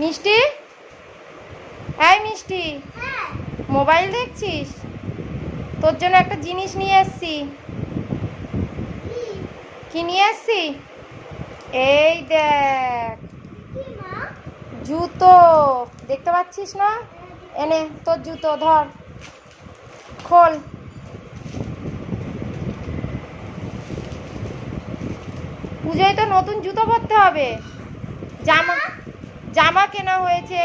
মিষ্টি? এই মিষ্টি, মোবাইল দেখছিস? তোর জন্য একটা জিনিস নিয়ে এসছি। কি নিয়ে এসছি? এই দেখ, জুতো। দেখতে পাচ্ছিস না? এনে তোর জুতো ধর, খোল। পুজোয় তো নতুন জুতো পরতে হবে। জামা জামা কেনা হয়েছে।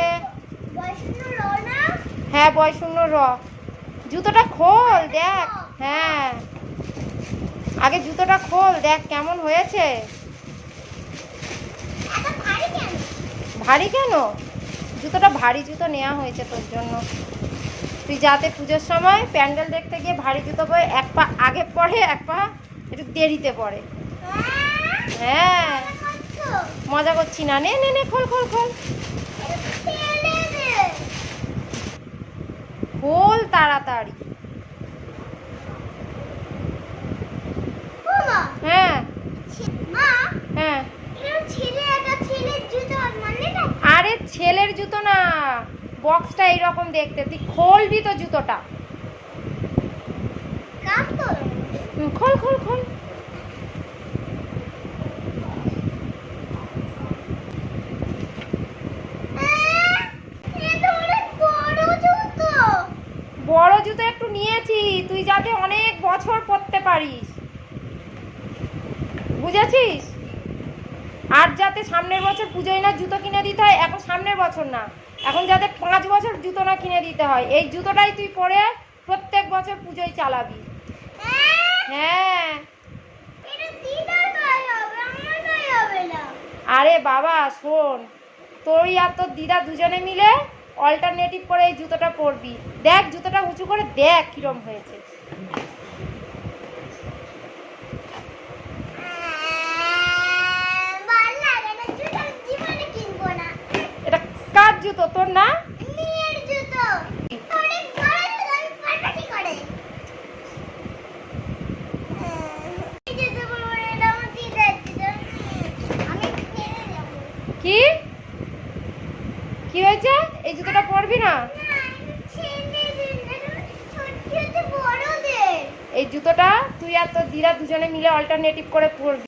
হ্যাঁ বয় শূন্য র। জুতোটা খোল, দেখ। হ্যাঁ। আগে জুতোটা খোল, দেখ কেমন হয়েছে। ভারী কেন? জুতোটা ভারী জুতো নেওয়া হয়েছে তোর জন্য। তুই যাতে পুজোর সময় প্যান্ডেল দেখতে গিয়ে ভারী জুতো পরে এক পা আগে পড়ে এক পা একটু দেরিতে পড়ে হ্যাঁ। মজা করছি না। নে নে নে খোল খোল খোল। খোল তাড়াতাড়ি। হ্যাঁ। হ্যাঁ। আরে ছেলের জুতো না। বক্সটা এইরকম দেখতে। তুই খোলবি তো জুতোটা। খোল খোল খোল। জুতো একটু নিয়েছি, তুই যাতে অনেক বছর পরতে পারিস। বুঝেছিস? আর যাতে সামনের বছর পুজোয় না জুতো কিনে দিতে হয়, এখন সামনের বছর না। এখন যাতে পাঁচ বছর জুতো না কিনে দিতে হয়, এই জুতোটাই তুই পরে প্রত্যেক বছর পুজোয় চালাবি। হ্যাঁ। আরে বাবা, শোন তোরই আর তোর দিদা দুজনে মিলে অল্টারনেটিভ করে এই জুতোটা পরবি। দেখ জুতোটা উঁচু করে দেখ কিরম হয়েছে। এটা কার জুতো? তোর না? কি? কি হয়েছে? এই জুতোটা পরবি না? এই জুতোটা তুই আর তোর দিদা দুজনে মিলে অল্টারনেটিভ করে পরবি।